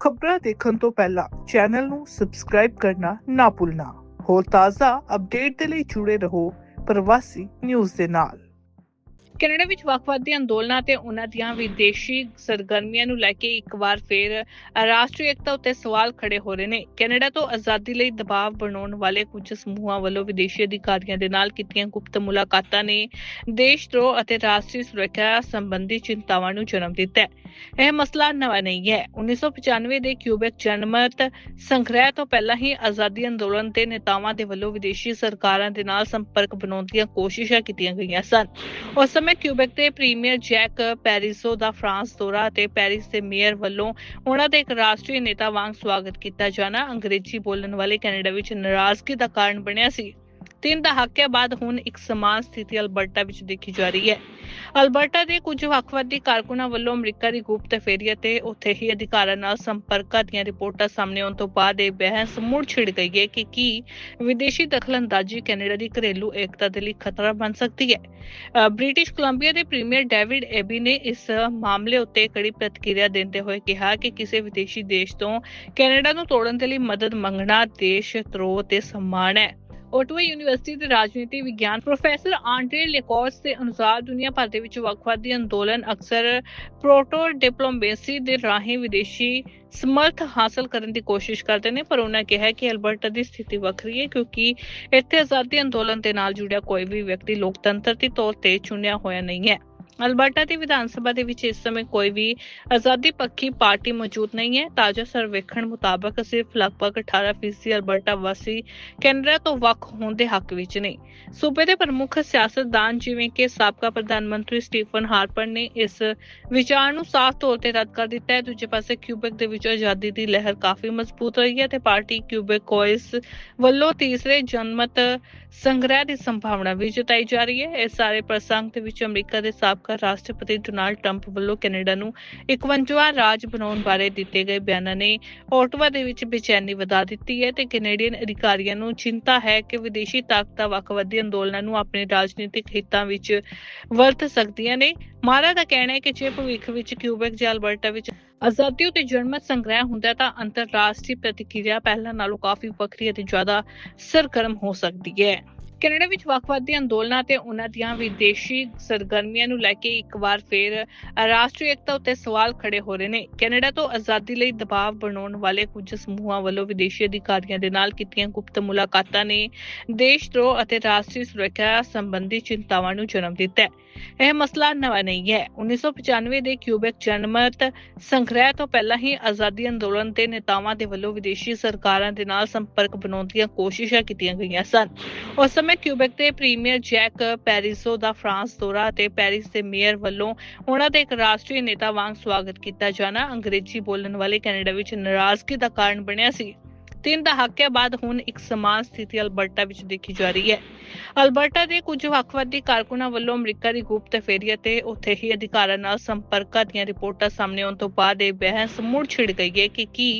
ਖਬਰਾਂ ਦੇਖਣ ਤੋਂ ਪਹਿਲਾਂ ਚੈਨਲ ਨੂੰ ਸਬਸਕ੍ਰਾਈਬ ਕਰਨਾ ਨਾ ਭੁੱਲਣਾ। ਹੋਰ ਤਾਜ਼ਾ ਅਪਡੇਟ ਦੇ ਲਈ ਜੁੜੇ ਰਹੋ ਪ੍ਰਵਾਸੀ ਨਿਊਜ਼ ਦੇ ਨਾਲ। ਕੈਨੇਡਾ ਵਿੱਚ ਵੱਖਵਾਦੀ ਅੰਦੋਲਨਾਂ ਤੇ ਉਹਨਾਂ ਦੀਆਂ ਵਿਦੇਸ਼ੀ ਸਰਗਰਮੀਆਂ ਨੂੰ ਲੈ ਕੇ ਇੱਕ ਵਾਰ ਫਿਰ ਰਾਸ਼ਟਰੀ ਏਕਤਾ ਉੱਤੇ ਸਵਾਲ ਖੜੇ ਹੋ ਰਹੇ ਨੇ। ਕੈਨੇਡਾ ਤੋਂ ਆਜ਼ਾਦੀ ਲਈ ਦਬਾਅ ਬਣਾਉਣ ਵਾਲੇ ਕੁਝ ਸਮੂਹਾਂ ਵੱਲੋਂ ਵਿਦੇਸ਼ੀ ਅਧਿਕਾਰੀਆਂ ਦੇ ਨਾਲ ਕੀਤੀਆਂ ਗੁਪਤ ਮੁਲਾਕਾਤਾਂ ਨੇ ਦੇਸ਼ ਧਰੋਹ ਅਤੇ ਰਾਸ਼ਟਰੀ ਸੁਰੱਖਿਆ ਸੰਬੰਧੀ ਚਿੰਤਾਵਾਂ ਨੂੰ ਜਨਮ ਦਿੱਤਾ ਹੈ। ਇਹ ਮਸਲਾ ਨਵਾਂ ਨਹੀਂ ਹੈ। 1995 ਦੇ ਕਿਊਬੈਕ ਜਨਮਤ ਸੰਗ੍ਰਹਿ ਤੋਂ ਪਹਿਲਾਂ ਹੀ ਆਜ਼ਾਦੀ ਅੰਦੋਲਨ ਦੇ ਨੇਤਾਵਾਂ ਦੇ ਵੱਲੋਂ ਵਿਦੇਸ਼ੀ ਸਰਕਾਰਾਂ ਦੇ ਨਾਲ ਸੰਪਰਕ ਬਣਾਉਣ ਦੀਆਂ ਕੋਸ਼ਿਸ਼ਾਂ ਕੀਤੀਆਂ ਗਈਆਂ ਸਨ। ਉਸ ਸਮੇਂ ਕਿਊਬੈਕ ਦੇ ਪ੍ਰੀਮੀਅਰ ਜੈਕ ਪੈਰਿਸੋ ਦਾ ਫਰਾਂਸ ਦੌਰਾ ਅਤੇ ਪੈਰਿਸ ਦੇ ਮੇਅਰ ਵੱਲੋਂ ਉਹਨਾਂ ਦੇ ਇੱਕ ਰਾਸ਼ਟਰੀ ਨੇਤਾ ਵਾਂਗ ਸਵਾਗਤ ਕੀਤਾ ਜਾਣਾ ਅੰਗਰੇਜ਼ੀ ਬੋਲਣ ਵਾਲੇ ਕੈਨੇਡਾ ਵਿੱਚ ਨਾਰਾਜ਼ਗੀ ਦਾ ਕਾਰਨ ਬਣਿਆ ਸੀ। ਤਿੰਨ ਦਹਾਕਿਆਂ ਬਾਅਦ ਹੁਣ ਇੱਕ ਸਮਾਨ ਸਥਿਤੀ ਅਲਬਰਟਾ ਵਿੱਚ ਦੇਖੀ ਜਾ ਰਹੀ ਹੈ। ਅਲਬਰਟਾ ਦੇ ਕੁਝ ਵੱਖਵਾਦੀ ਕਾਰਕੁਨਾਂ ਵੱਲੋਂ ਅਮਰੀਕਾ ਦੀ ਗੁਪਤ ਫੇਰੀ ਅਤੇ ਉੱਥੇ ਹੀ ਅਧਿਕਾਰਾਂ ਨਾਲ ਸੰਪਰਕਾਂ ਦੀਆਂ ਰਿਪੋਰਟਾਂ ਸਾਹਮਣੇ ਆਉਣ ਤੋਂ ਬਾਅਦ ਇਹ ਬਹਿਸ ਮੁੜ ਛਿੜ ਗਈ ਹੈ ਕਿ ਕੀ ਵਿਦੇਸ਼ੀ ਦਖਲਅੰਦਾਜ਼ੀ ਕੈਨੇਡਾ ਦੀ ਘਰੇਲੂ ਏਕਤਾ ਦੇ ਲਈ ਖਤਰਾ ਬਣ ਸਕਦੀ ਹੈ। ਬ੍ਰਿਟਿਸ਼ ਕੋਲੰਬੀਆ ਦੇ ਪ੍ਰੀਮੀਅਰ ਡੇਵਿਡ ਐਬੀ ਨੇ ਇਸ ਮਾਮਲੇ ਉੱਤੇ ਕੜੀ ਪ੍ਰਤੀਕਿਰਿਆ ਦਿੰਦੇ ਹੋਏ ਕਿਹਾ ਕਿ ਕਿਸੇ ਵਿਦੇਸ਼ੀ ਦੇਸ਼ ਤੋਂ ਕੈਨੇਡਾ ਨੂੰ ਤੋੜਨ ਦੇ ਲਈ ਮਦਦ ਮੰਗਣਾ ਦੇਸ਼ ਧਰੋਹ ਤੇ ਸਨਮਾਨ ਹੈ। ਓਟਵਾ ਯੂਨੀਵਰਸਿਟੀ ਦੇ ਰਾਜਨੀਤੀ ਵਿਗਿਆਨ ਪ੍ਰੋਫੈਸਰ ਆਂਡਰੇ ਲੈਕੋਸ ਦੇ ਅਨੁਸਾਰ ਦੁਨੀਆ ਭਰ ਦੇ ਵਿੱਚ ਵੱਖਵਾਦੀ ਅੰਦੋਲਨ ਅਕਸਰ ਪ੍ਰੋਟੋ ਡਿਪਲੋਮੇਸੀ ਦੇ ਰਾਹੀਂ ਵਿਦੇਸ਼ੀ ਸਮਰਥ ਹਾਸਲ ਕਰਨ ਦੀ ਕੋਸ਼ਿਸ਼ ਕਰਦੇ ਨੇ, ਪਰ ਉਹਨਾਂ ਕਿਹਾ ਕਿ ਅਲਬਰਟਾ ਦੀ ਸਥਿਤੀ ਵੱਖਰੀ ਹੈ ਕਿਉਂਕਿ ਇੱਥੇ ਆਜ਼ਾਦੀ ਅੰਦੋਲਨ ਦੇ ਨਾਲ ਜੁੜਿਆ ਕੋਈ ਵੀ ਵਿਅਕਤੀ ਲੋਕਤੰਤਰ ਦੇ ਤੌਰ ਤੇ ਚੁਣਿਆ ਹੋਇਆ ਨਹੀਂ ਹੈ। ਅਲਬਰਟਾ ਦੀ ਵਿਧਾਨ ਸਭਾ ਦੇ ਵਿੱਚ ਇਸ ਸਮੇਂ ਕੋਈ ਵੀ ਆਜ਼ਾਦੀ ਪੱਖੀ ਪਾਰਟੀ ਮੌਜੂਦ ਨਹੀਂ ਹੈ। ਤਾਜ਼ਾ ਸਰਵੇਖਣ ਮੁਤਾਬਕ ਸਿਰਫ ਲਗਭਗ 18% ਅਲਬਰਟਾ ਵਾਸੀ ਕੈਨੇਡਾ ਤੋਂ ਵੱਖ ਹੋਣ ਦੇ ਹੱਕ ਵਿੱਚ ਨੇ। ਸੂਬੇ ਦੇ ਪ੍ਰਮੁੱਖ ਸਿਆਸਤਦਾਨ ਜਿਵੇਂ ਕਿ ਸਾਬਕਾ ਪ੍ਰਧਾਨ ਮੰਤਰੀ ਸਟੀਫਨ ਹਾਰਪਰ ਨੇ ਇਸ ਵਿਚਾਰ ਨੂੰ ਸਾਫ਼ ਤੌਰ ਤੇ ਰੱਦ ਕਰ ਦਿੱਤਾ ਹੈ। ਦੂਜੇ ਪਾਸੇ ਕਿਊਬੈਕ ਦੇ ਵਿੱਚ ਆਜ਼ਾਦੀ ਦੀ ਲਹਿਰ ਕਾਫੀ ਮਜ਼ਬੂਤ ਰਹੀ ਹੈ ਤੇ ਪਾਰਟੀ ਕਿਊਬੈਕ ਵੱਲੋਂ ਤੀਸਰੇ ਜਨਮਤ ਸੰਗ੍ਰਹਿ ਦੀ ਸੰਭਾਵਨਾ ਵੀ ਜਤਾਈ ਜਾ ਰਹੀ ਹੈ। ਇਸ ਸਾਰੇ ਪ੍ਰਸੰਗ ਦੇ ਵਿੱਚ ਅਮਰੀਕਾ ਦੇ ਸਾਬਕਾ ਰਾਸ਼ਟਰਪਤੀ ਡੋਨਾਲਡ ਟਰੰਪ ਵੱਲੋਂ ਕੈਨੇਡਾ ਨੂੰ 51ਵਾਂ ਰਾਜ ਬਣਾਉਣ ਬਾਰੇ ਦਿੱਤੇ ਗਏ ਬਿਆਨਾਂ ਨੇ ਓਟਵਾ ਦੇ ਵਿੱਚ ਬੇਚੈਨੀ ਵਧਾ ਦਿੱਤੀ ਹੈ ਤੇ ਕੈਨੇਡੀਅਨ ਅਧਿਕਾਰੀਆਂ ਨੂੰ ਚਿੰਤਾ ਹੈ ਕਿ ਵਿਦੇਸ਼ੀ ਤਾਕਤਾਂ ਵੱਖਵਾਦੀ ਅੰਦੋਲਨਾਂ ਨੂੰ ਆਪਣੇ ਰਾਜਨੀਤਿਕ ਹਿੱਤਾਂ ਵਿੱਚ ਵਰਤ ਸਕਦੀਆਂ ਨੇ। ਮਾਰਾ ਦਾ ਕਹਿਣਾ ਹੈ ਕਿ ਜੇ ਭਵਿੱਖ ਵਿੱਚ ਕਿਊਬੈਕ ਜਾਂ ਅਲਬਰਟਾ ਵਿੱਚ ਆਜ਼ਾਦੀ ਉਤੇ ਜਨਮਤ ਸੰਗ੍ਰਹਿ ਹੁੰਦਾ ਤਾਂ ਅੰਤਰਰਾਸ਼ਟਰੀ ਪ੍ਰਤੀਕਿਰਿਆ ਪਹਿਲਾਂ ਨਾਲੋਂ ਕਾਫੀ ਵੱਖਰੀ ਅਤੇ ਜ਼ਿਆਦਾ ਸਰਗਰਮ ਹੋ ਸਕਦੀ ਹੈ। ਕੈਨੇਡਾ ਵਿੱਚ ਵੱਖਵਾਦੀ ਅੰਦੋਲਨਾਂ ਤੇ ਉਹਨਾਂ ਦੀਆਂ ਵਿਦੇਸ਼ੀ ਸਰਗਰਮੀਆਂ ਨੂੰ ਲੈ ਕੇ ਇੱਕ ਵਾਰ ਫਿਰ ਰਾਸ਼ਟਰੀ ਏਕਤਾ ਉੱਤੇ ਸਵਾਲ ਖੜੇ ਹੋ ਰਹੇ ਨੇ। ਕੈਨੇਡਾ ਤੋਂ ਆਜ਼ਾਦੀ ਲਈ ਦਬਾਅ ਬਣਾਉਣ ਵਾਲੇ ਕੁਝ ਸਮੂਹਾਂ ਵੱਲੋਂ ਵਿਦੇਸ਼ੀ ਅਧਿਕਾਰੀਆਂ ਦੇ ਨਾਲ ਕੀਤੀਆਂ ਗੁਪਤ ਮੁਲਾਕਾਤਾਂ ਨੇ ਦੇਸ਼ ਧਰੋਹ ਅਤੇ ਰਾਸ਼ਟਰੀ ਸੁਰੱਖਿਆ ਸੰਬੰਧੀ ਚਿੰਤਾਵਾਂ ਨੂੰ ਜਨਮ ਦਿੱਤਾ ਹੈ। ਇਹ ਮਸਲਾ ਨਵਾਂ ਨਹੀਂ ਹੈ। 1995 ਦੇ ਕਿਊਬੈਕ ਜਨਮਤ ਸੰਗ੍ਰਹਿ ਤੋਂ ਪਹਿਲਾਂ ਹੀ ਆਜ਼ਾਦੀ ਅੰਦੋਲਨ ਦੇ ਨੇਤਾਵਾਂ ਦੇ ਵੱਲੋਂ ਵਿਦੇਸ਼ੀ ਸਰਕਾਰਾਂ ਦੇ ਨਾਲ ਸੰਪਰਕ ਬਣਾਉਣ ਦੀਆਂ ਕੋਸ਼ਿਸ਼ਾਂ ਕੀਤੀਆਂ ਗਈਆਂ ਸਨ। ਉਸ ਸਮੇਂ ਕਿਊਬੈਕ ਦੇ ਪ੍ਰੀਮੀਅਰ ਜੈਕ ਪੈਰਿਸੋ ਦਾ ਫਰਾਂਸ ਦੌਰਾ ਅਤੇ ਪੈਰਿਸ ਦੇ ਮੇਅਰ ਵੱਲੋਂ ਉਹਨਾਂ ਦੇ ਇੱਕ ਰਾਸ਼ਟਰੀ ਨੇਤਾ ਵਾਂਗ ਸਵਾਗਤ ਕੀਤਾ ਜਾਣਾ ਅੰਗਰੇਜ਼ੀ ਬੋਲਣ ਵਾਲੇ ਕੈਨੇਡਾ ਵਿੱਚ ਨਾਰਾਜ਼ਗੀ ਦਾ ਕਾਰਨ ਬਣਿਆ ਸੀ। ਤਿੰਨ ਦਹਾਕਿਆਂ ਬਾਅਦ ਹੁਣ ਇੱਕ ਸਮਾਨ ਸਥਿਤੀ ਅਲਬਰਟਾ ਵਿੱਚ ਦੇਖੀ ਜਾ ਰਹੀ ਹੈ। ਅਲਬਰਟਾ ਦੇ ਕੁਝ ਵੱਖਵਾਦੀ ਕਾਰਕੁਨਾਂ ਵੱਲੋਂ ਅਮਰੀਕਾ ਦੀ ਗੁਪਤ ਫੇਰੀ ਅਤੇ ਉੱਥੇ ਹੀ ਅਧਿਕਾਰਾਂ ਨਾਲ ਸੰਪਰਕਾਂ ਦੀਆਂ ਰਿਪੋਰਟਾਂ ਸਾਹਮਣੇ ਆਉਣ ਤੋਂ ਬਾਅਦ ਇਹ ਬਹਿਸ ਮੁੜ ਛਿੜ ਗਈ ਹੈ ਕਿ ਕੀ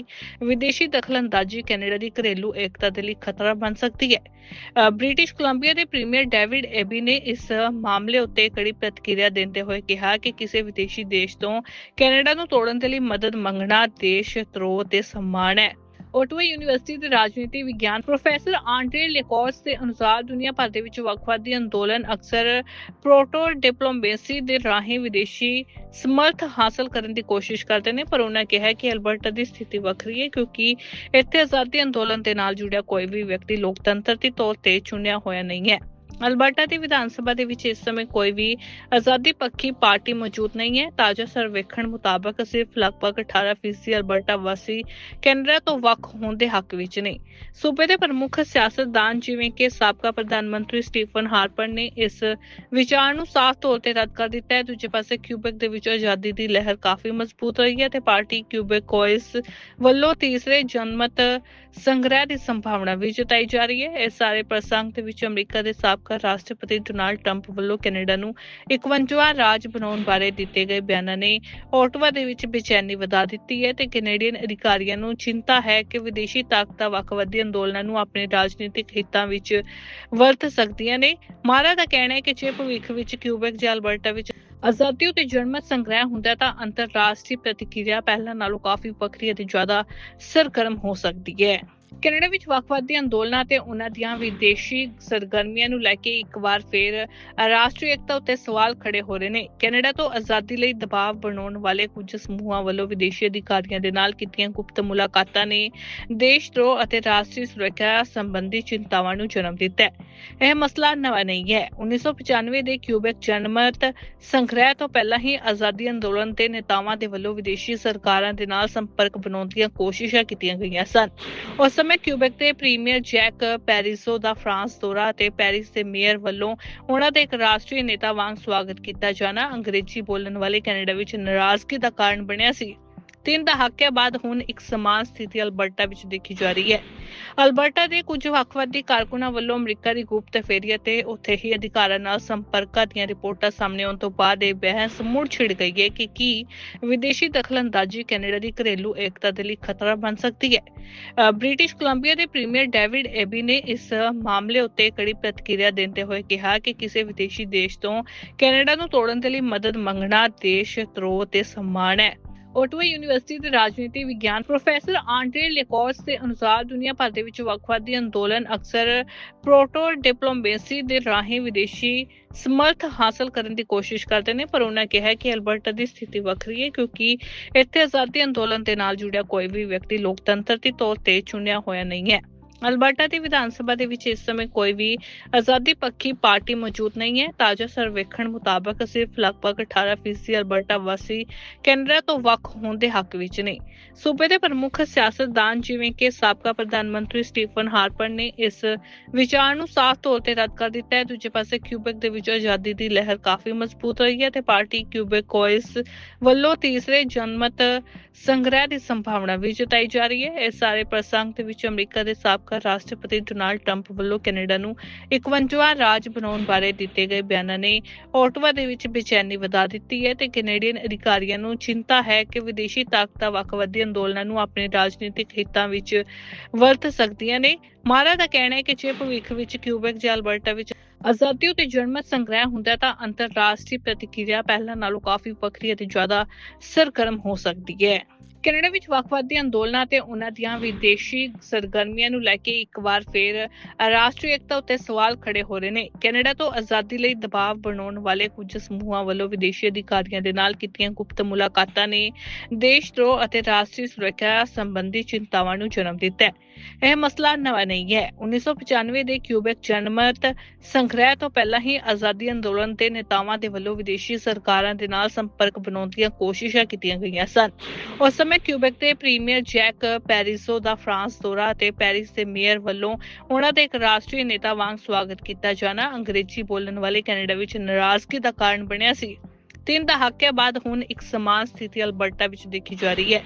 ਵਿਦੇਸ਼ੀ ਦਖਲਅੰਦਾਜ਼ੀ ਕੈਨੇਡਾ ਦੀ ਘਰੇਲੂ ਏਕਤਾ ਦੇ ਲਈ ਖਤਰਾ ਬਣ ਸਕਦੀ ਹੈ। ਬ੍ਰਿਟਿਸ਼ ਕੋਲੰਬੀਆ ਦੇ ਪ੍ਰੀਮੀਅਰ ਡੇਵਿਡ ਐਬੀ ਨੇ ਇਸ ਮਾਮਲੇ ਉੱਤੇ ਕੜੀ ਪ੍ਰਤੀਕਿਰਿਆ ਦਿੰਦੇ ਹੋਏ ਕਿਹਾ ਕਿ ਕਿਸੇ ਵਿਦੇਸ਼ੀ ਦੇਸ਼ ਤੋਂ ਕੈਨੇਡਾ ਨੂੰ ਤੋੜਨ ਦੇ ਲਈ ਮਦਦ ਮੰਗਣਾ ਦੇਸ਼ ਧਰੋਹ ਤੇ ਸਨਮਾਨ ਹੈ। ਓਟਵਾ ਯੂਨੀਵਰਸਿਟੀ ਦੇ ਰਾਜਨੀਤੀ ਵਿਗਿਆਨ ਪ੍ਰੋਫੈਸਰ ਆਂਡਰੇ ਲੈਕੋਸ ਦੇ ਅਨੁਸਾਰ ਦੁਨੀਆ ਭਰ ਦੇ ਵਿੱਚ ਵੱਖਵਾਦੀ ਅੰਦੋਲਨ ਅਕਸਰ ਪ੍ਰੋਟੋ ਡਿਪਲੋਮੇਸੀ ਦੇ ਰਾਹੀਂ ਵਿਦੇਸ਼ੀ ਸਮਰਥ ਹਾਸਲ ਕਰਨ ਦੀ ਕੋਸ਼ਿਸ਼ ਕਰਦੇ ਨੇ, ਪਰ ਉਹਨਾਂ ਕਿਹਾ ਕਿ ਅਲਬਰਟਾ ਦੀ ਸਥਿਤੀ ਵੱਖਰੀ ਹੈ ਕਿਉਂਕਿ ਇੱਥੇ ਆਜ਼ਾਦੀ ਅੰਦੋਲਨ ਦੇ ਨਾਲ ਜੁੜਿਆ ਕੋਈ ਵੀ ਵਿਅਕਤੀ ਲੋਕਤੰਤਰ ਦੇ ਤੌਰ ਤੇ ਚੁਣਿਆ ਹੋਇਆ ਨਹੀਂ ਹੈ। ਅਲਬਰਟਾ ਦੀ ਵਿਧਾਨ ਸਭਾ ਦੇ ਵਿੱਚ ਇਸ ਸਮੇਂ ਕੋਈ ਵੀ ਆਜ਼ਾਦੀ ਪੱਖੀ ਪਾਰਟੀ ਮੌਜੂਦ ਨਹੀਂ ਹੈ। ਤਾਜ਼ਾ ਸਰਵੇਖਣ ਮੁਤਾਬਕ ਸਿਰਫ ਲਗਭਗ 18% ਅਲਬਰਟਾ ਵਾਸੀ ਕੈਨੇਡਾ ਤੋਂ ਵੱਖ ਹੋਣ ਦੇ ਹੱਕ ਵਿੱਚ ਨੇ। ਸੂਬੇ ਦੇ ਪ੍ਰਮੁੱਖ ਸਿਆਸਤਦਾਨ ਜਿਵੇਂ ਕਿ ਸਾਬਕਾ ਪ੍ਰਧਾਨ ਮੰਤਰੀ ਸਟੀਫਨ ਹਾਰਪਰ ਨੇ ਇਸ ਵਿਚਾਰ ਨੂੰ ਸਾਫ਼ ਤੌਰ ਤੇ ਰੱਦ ਕਰ ਦਿੱਤਾ ਹੈ। ਦੂਜੇ ਪਾਸੇ ਕਿਊਬੈਕ ਦੇ ਵਿੱਚ ਆਜ਼ਾਦੀ ਦੀ ਲਹਿਰ ਕਾਫੀ ਮਜ਼ਬੂਤ ਰਹੀ ਹੈ ਤੇ ਪਾਰਟੀ ਕਿਊਬੈਕ ਵੱਲੋਂ ਤੀਸਰੇ ਜਨਮਤ ਸੰਗ੍ਰਹਿ ਦੀ ਸੰਭਾਵਨਾ ਵੀ ਜਤਾਈ ਜਾ ਰਹੀ ਹੈ। ਇਸ ਸਾਰੇ ਪ੍ਰਸੰਗ ਦੇ ਵਿੱਚ ਅਮਰੀਕਾ ਦੇ ਸਾਬਕਾ ਰਾਸ਼ਟਰਪਤੀ ਡੋਨਾਲਡ ਟਰੰਪ ਵੱਲੋਂ ਕੈਨੇਡਾ ਨੂੰ 51ਵਾਂ ਰਾਜ ਬਣਾਉਣ ਬਾਰੇ ਦਿੱਤੇ ਗਏ ਬਿਆਨਾਂ ਨੇ ਓਟਵਾ ਦੇ ਵਿੱਚ ਬੇਚੈਨੀ ਵਧਾ ਦਿੱਤੀ ਹੈ ਤੇ ਕੈਨੇਡੀਅਨ ਅਧਿਕਾਰੀਆਂ ਨੂੰ ਚਿੰਤਾ ਹੈ ਕਿ ਵਿਦੇਸ਼ੀ ਤਾਕਤਾਂ ਵੱਖਵਾਦੀ ਅੰਦੋਲਨਾਂ ਨੂੰ ਆਪਣੇ ਰਾਜਨੀਤਿਕ ਹਿੱਤਾਂ ਵਿੱਚ ਵਰਤ ਸਕਦੀਆਂ ਨੇ। ਮਾਰਾ ਦਾ ਕਹਿਣਾ ਹੈ ਕਿ ਜੇ ਭਵਿੱਖ ਵਿੱਚ ਕਿਊਬੈਕ ਜਾਂ ਅਲਬਰਟਾ ਵਿੱਚ ਆਜ਼ਾਦੀ ਉਤੇ ਜਨਮਤ ਸੰਗ੍ਰਹਿ ਹੁੰਦਾ ਹੈ ਤਾਂ ਅੰਤਰਰਾਸ਼ਟਰੀ ਪ੍ਰਤੀਕਿਰਿਆ ਪਹਿਲਾਂ ਨਾਲੋਂ ਕਾਫੀ ਵੱਖਰੀ ਅਤੇ ਜ਼ਿਆਦਾ ਸਰਗਰਮ ਹੋ ਸਕਦੀ ਹੈ। ਕੈਨੇਡਾ ਵਿੱਚ ਵੱਖਵਾਦੀ ਅੰਦੋਲਨਾਂ ਤੇ ਉਹਨਾਂ ਦੀਆਂ ਵਿਦੇਸ਼ੀ ਸਰਗਰਮੀਆਂ ਨੂੰ ਲੈ ਕੇ ਇੱਕ ਵਾਰ ਫਿਰ ਰਾਸ਼ਟਰੀ ਏਕਤਾ ਉੱਤੇ ਸਵਾਲ ਖੜੇ ਹੋ ਰਹੇ ਨੇ। ਕੈਨੇਡਾ ਤੋਂ ਆਜ਼ਾਦੀ ਲਈ ਦਬਾਅ ਬਣਾਉਣ ਵਾਲੇ ਕੁਝ ਸਮੂਹਾਂ ਵੱਲੋਂ ਵਿਦੇਸ਼ੀ ਅਧਿਕਾਰੀਆਂ ਦੇ ਨਾਲ ਕੀਤੀਆਂ ਗੁਪਤ ਮੁਲਾਕਾਤਾਂ ਨੇ ਦੇਸ਼ ਧਰੋਹ ਅਤੇ ਰਾਸ਼ਟਰੀ ਸੁਰੱਖਿਆ ਸੰਬੰਧੀ ਚਿੰਤਾਵਾਂ ਨੂੰ ਜਨਮ ਦਿੱਤਾ ਹੈ। ਇਹ ਮਸਲਾ ਨਵਾਂ ਨਹੀਂ ਹੈ। 1995 ਦੇ ਕਿਊਬੈਕ ਜਨਮਤ ਸੰਗ੍ਰਹਿ ਤੋਂ ਪਹਿਲਾਂ ਹੀ ਆਜ਼ਾਦੀ ਅੰਦੋਲਨ ਦੇ ਨੇਤਾਵਾਂ ਦੇ ਵੱਲੋਂ ਵਿਦੇਸ਼ੀ ਸਰਕਾਰਾਂ ਦੇ ਨਾਲ ਸੰਪਰਕ ਬਣਾਉਣ ਦੀਆਂ ਕੋਸ਼ਿਸ਼ਾਂ ਕੀਤੀਆਂ ਗਈਆਂ ਸਨ। ਉਸ ਸਮੇਂ ਕਿਊਬੈਕ ਦੇ ਪ੍ਰੀਮੀਅਰ ਜੈਕ ਪੈਰਿਸੋ ਦਾ ਫਰਾਂਸ ਦੌਰਾ ਅਤੇ ਪੈਰਿਸ ਦੇ ਮੇਅਰ ਵੱਲੋਂ ਉਹਨਾਂ ਦੇ ਇੱਕ ਰਾਸ਼ਟਰੀ ਨੇਤਾ ਵਾਂਗ ਸਵਾਗਤ ਕੀਤਾ ਜਾਣਾ ਅੰਗਰੇਜ਼ੀ ਬੋਲਣ ਵਾਲੇ ਕੈਨੇਡਾ ਵਿੱਚ ਨਾਰਾਜ਼ਗੀ ਦਾ ਕਾਰਨ ਬਣਿਆ ਸੀ। ਤਿੰਨ ਦਹਾਕਿਆਂ ਬਾਅਦ ਹੁਣ ਇੱਕ ਸਮਾਨ ਸਥਿਤੀ ਅਲਬਰਟਾ ਵਿੱਚ ਦੇਖੀ ਜਾ ਰਹੀ ਹੈ। ਅਲਬਰਟਾ ਦੇ ਕੁਝ ਵੱਖਵਾਦੀ ਕਾਰਕੁਨਾਂ ਵੱਲੋਂ ਅਮਰੀਕਾ ਦੀ ਗੁਪਤ ਫੇਰੀ ਅਤੇ ਉੱਥੇ ਹੀ ਅਧਿਕਾਰਾਂ ਨਾਲ ਸੰਪਰਕਾਂ ਦੀਆਂ ਰਿਪੋਰਟਾਂ ਸਾਹਮਣੇ ਆਉਣ ਤੋਂ ਬਾਅਦ ਇਹ ਬਹਿਸ ਮੁੜ ਛਿੜ ਗਈ ਹੈ ਕਿ ਕੀ ਵਿਦੇਸ਼ੀ ਦਖਲਅੰਦਾਜ਼ੀ ਕੈਨੇਡਾ ਦੀ ਘਰੇਲੂ ਏਕਤਾ ਦੇ ਲਈ ਖਤਰਾ ਬਣ ਸਕਦੀ ਹੈ। ਬ੍ਰਿਟਿਸ਼ ਕੋਲੰਬੀਆ ਦੇ ਪ੍ਰੀਮੀਅਰ ਡੇਵਿਡ ਐਬੀ ਨੇ ਇਸ ਮਾਮਲੇ ਉੱਤੇ ਕੜੀ ਪ੍ਰਤੀਕਿਰਿਆ ਦਿੰਦੇ ਹੋਏ ਕਿਹਾ ਕਿ ਕਿਸੇ ਵਿਦੇਸ਼ੀ ਦੇਸ਼ ਤੋਂ ਕੈਨੇਡਾ ਨੂੰ ਤੋੜਨ ਦੇ ਲਈ ਮਦਦ ਮੰਗਣਾ ਦੇਸ਼ ਤਰੋ ਤੇ ਸਨਮਾਨ ਹੈ। ਓਟਵਾ ਯੂਨੀਵਰਸਿਟੀ ਦੇ ਰਾਜਨੀਤੀ ਵਿਗਿਆਨ ਪ੍ਰੋਫੈਸਰ ਆਂਡਰੇ ਲੇਕੋਸ ਦੇ ਅਨੁਸਾਰ ਦੁਨੀਆ ਭਰ ਦੇ ਵਿੱਚ ਵੱਖਵਾਦੀ ਅੰਦੋਲਨ ਅਕਸਰ ਪ੍ਰੋਟੋ ਡਿਪਲੋਮੇਸੀ ਦੇ ਰਾਹੀਂ ਵਿਦੇਸ਼ੀ ਸਮਰਥ ਹਾਸਲ ਕਰਨ ਦੀ ਕੋਸ਼ਿਸ਼ ਕਰਦੇ ਨੇ, ਪਰ ਉਹਨਾਂ ਕਿਹਾ ਕਿ ਅਲਬਰਟਾ ਦੀ ਸਥਿਤੀ ਵੱਖਰੀ ਹੈ ਕਿਉਂਕਿ ਇੱਥੇ ਆਜ਼ਾਦੀ ਅੰਦੋਲਨ ਦੇ ਨਾਲ ਜੁੜਿਆ ਕੋਈ ਵੀ ਵਿਅਕਤੀ ਲੋਕਤੰਤਰ ਦੇ ਤੌਰ ਤੇ ਚੁਣਿਆ ਹੋਇਆ ਨਹੀਂ ਹੈ। ਅਲਬਰਟਾ ਦੀ ਵਿਧਾਨ ਸਭਾ ਦੇ ਵਿੱਚ ਇਸ ਸਮੇਂ ਕੋਈ ਵੀ ਆਜ਼ਾਦੀ ਪੱਖੀ ਪਾਰਟੀ ਮੌਜੂਦ ਨਹੀਂ ਹੈ। ਤਾਜ਼ਾ ਸਰਵੇਖਣ ਮੁਤਾਬਕ ਸਿਰਫ ਲਗਭਗ 18% ਅਲਬਰਟਾ ਵਾਸੀ ਕੈਨੇਡਾ ਤੋਂ ਵੱਖ ਹੋਣ ਦੇ ਹੱਕ ਵਿੱਚ ਨੇ। ਸੂਬੇ ਦੇ ਪ੍ਰਮੁੱਖ ਸਿਆਸਤਦਾਨ ਜਿਵੇਂ ਕਿ ਸਾਬਕਾ ਪ੍ਰਧਾਨ ਮੰਤਰੀ ਸਟੀਫਨ ਹਾਰਪਰ ਨੇ ਇਸ ਵਿਚਾਰ ਨੂੰ ਸਾਫ਼ ਤੌਰ ਤੇ ਰੱਦ ਕਰ ਦਿੱਤਾ ਹੈ। ਦੂਜੇ ਪਾਸੇ ਕਿਊਬੈਕ ਦੇ ਵਿੱਚ ਆਜ਼ਾਦੀ ਦੀ ਲਹਿਰ ਕਾਫੀ ਮਜ਼ਬੂਤ ਰਹੀ ਹੈ ਤੇ ਪਾਰਟੀ ਕਿਊਬੈਕੋਇਸ ਵੱਲੋਂ ਤੀਸਰੇ ਜਨਮਤ ਸੰਗ੍ਰਹਿ ਦੀ ਸੰਭਾਵਨਾ ਵੀ ਜਤਾਈ ਜਾ ਰਹੀ ਹੈ। ਇਸ ਸਾਰੇ ਪ੍ਰਸੰਗ ਦੇ ਵਿੱਚ ਅਮਰੀਕਾ ਦੇ ਸਾਬਕਾ ਰਾਸ਼ਟਰਪਤੀ ਡੋਨਾਲਡ ਟਰੰਪ ਵੱਲੋਂ ਕੈਨੇਡਾ ਨੂੰ 51ਵਾਂ ਰਾਜ ਬਣਾਉਣ ਬਾਰੇ ਦਿੱਤੇ ਗਏ ਬਿਆਨਾਂ ਨੇ ਓਟਵਾ ਦੇ ਵਿੱਚ ਬੇਚੈਨੀ ਵਧਾ ਦਿੱਤੀ ਹੈ ਤੇ ਕੈਨੇਡੀਅਨ ਅਧਿਕਾਰੀਆਂ ਨੂੰ ਚਿੰਤਾ ਹੈ ਕਿ ਵਿਦੇਸ਼ੀ ਤਾਕਤਾਂ ਵੱਖਵਾਦੀ ਅੰਦੋਲਨਾਂ ਨੂੰ ਆਪਣੇ ਰਾਜਨੀਤਿਕ ਹਿੱਤਾਂ ਵਿੱਚ ਵਰਤ ਸਕਦੀਆਂ ਨੇ। ਮਾਰਾ ਦਾ ਕਹਿਣਾ ਹੈ ਕਿ ਜੇ ਭਵਿੱਖ ਵਿੱਚ ਕਿਊਬੈਕ ਜਾਂ ਅਲਬਰਟਾ ਵਿੱਚ ਆਜ਼ਾਦੀ ਉਤੇ ਜਨਮਤ ਸੰਗ੍ਰਹਿ ਹੁੰਦਾ ਹੈ ਤਾਂ ਅੰਤਰਰਾਸ਼ਟਰੀ ਪ੍ਰਤੀਕਿਰਿਆ ਪਹਿਲਾਂ ਨਾਲੋਂ ਕਾਫੀ ਵੱਖਰੀ ਅਤੇ ਜ਼ਿਆਦਾ ਸਰਗਰਮ ਹੋ ਸਕਦੀ ਹੈ। ਕੈਨੇਡਾ ਵਿੱਚ ਵੱਖਵਾਦੀ ਅੰਦੋਲਨਾਂ ਤੇ ਉਹਨਾਂ ਦੀਆਂ ਵਿਦੇਸ਼ੀ ਸਰਗਰਮੀਆਂ ਨੂੰ ਲੈ ਕੇ ਇੱਕ ਵਾਰ ਫਿਰ ਰਾਸ਼ਟਰੀ ਏਕਤਾ ਉੱਤੇ ਸਵਾਲ ਖੜੇ ਹੋ ਰਹੇ ਨੇ। ਕੈਨੇਡਾ ਤੋਂ ਆਜ਼ਾਦੀ ਲਈ ਦਬਾਅ ਬਣਾਉਣ ਵਾਲੇ ਕੁਝ ਸਮੂਹਾਂ ਵੱਲੋਂ ਵਿਦੇਸ਼ੀ ਅਧਿਕਾਰੀਆਂ ਦੇ ਨਾਲ ਕੀਤੀਆਂ ਗੁਪਤ ਮੁਲਾਕਾਤਾਂ ਨੇ ਦੇਸ਼ ਧਰੋਹ ਅਤੇ ਰਾਸ਼ਟਰੀ ਸੁਰੱਖਿਆ ਸੰਬੰਧੀ ਚਿੰਤਾਵਾਂ ਨੂੰ ਜਨਮ ਦਿੱਤਾ ਹੈ। ਇਹ ਮਸਲਾ ਨਵਾਂ ਨਹੀਂ ਹੈ। 1995 ਦੇ ਕਿਊਬੈਕ ਜਨਮਤ ਸੰਗ੍ਰਹਿ ਤੋਂ ਪਹਿਲਾਂ ਹੀ ਆਜ਼ਾਦੀ ਅੰਦੋਲਨ ਦੇ ਨੇਤਾਵਾਂ ਦੇ ਵੱਲੋਂ ਵਿਦੇਸ਼ੀ ਸਰਕਾਰਾਂ ਦੇ ਨਾਲ ਸੰਪਰਕ ਬਣਾਉਣ ਦੀਆਂ ਕੋਸ਼ਿਸ਼ਾਂ ਕੀਤੀਆਂ ਗਈਆਂ ਸਨ। ਉਸ ਸਮੇਂ ਕਿਊਬੈਕ ਦੇ ਪ੍ਰੀਮੀਅਰ ਜੈਕ ਪੈਰਿਸੋ ਦਾ ਫਰਾਂਸ ਦੌਰਾ ਅਤੇ ਪੈਰਿਸ ਦੇ ਮੇਅਰ ਵੱਲੋਂ ਉਹਨਾਂ ਦੇ ਇੱਕ ਰਾਸ਼ਟਰੀ ਨੇਤਾ ਵਾਂਗ ਸਵਾਗਤ ਕੀਤਾ ਜਾਣਾ ਅੰਗਰੇਜ਼ੀ ਬੋਲਣ ਵਾਲੇ ਕੈਨੇਡਾ ਵਿੱਚ ਨਾਰਾਜ਼ਗੀ ਦਾ ਕਾਰਨ ਬਣਿਆ ਸੀ। ਤਿੰਨ ਦਹਾਕਿਆਂ ਬਾਅਦ ਹੁਣ ਇੱਕ ਸਮਾਨ ਸਥਿਤੀ ਅਲਬਰਟਾ ਵਿੱਚ ਦੇਖੀ ਜਾ ਰਹੀ ਹੈ।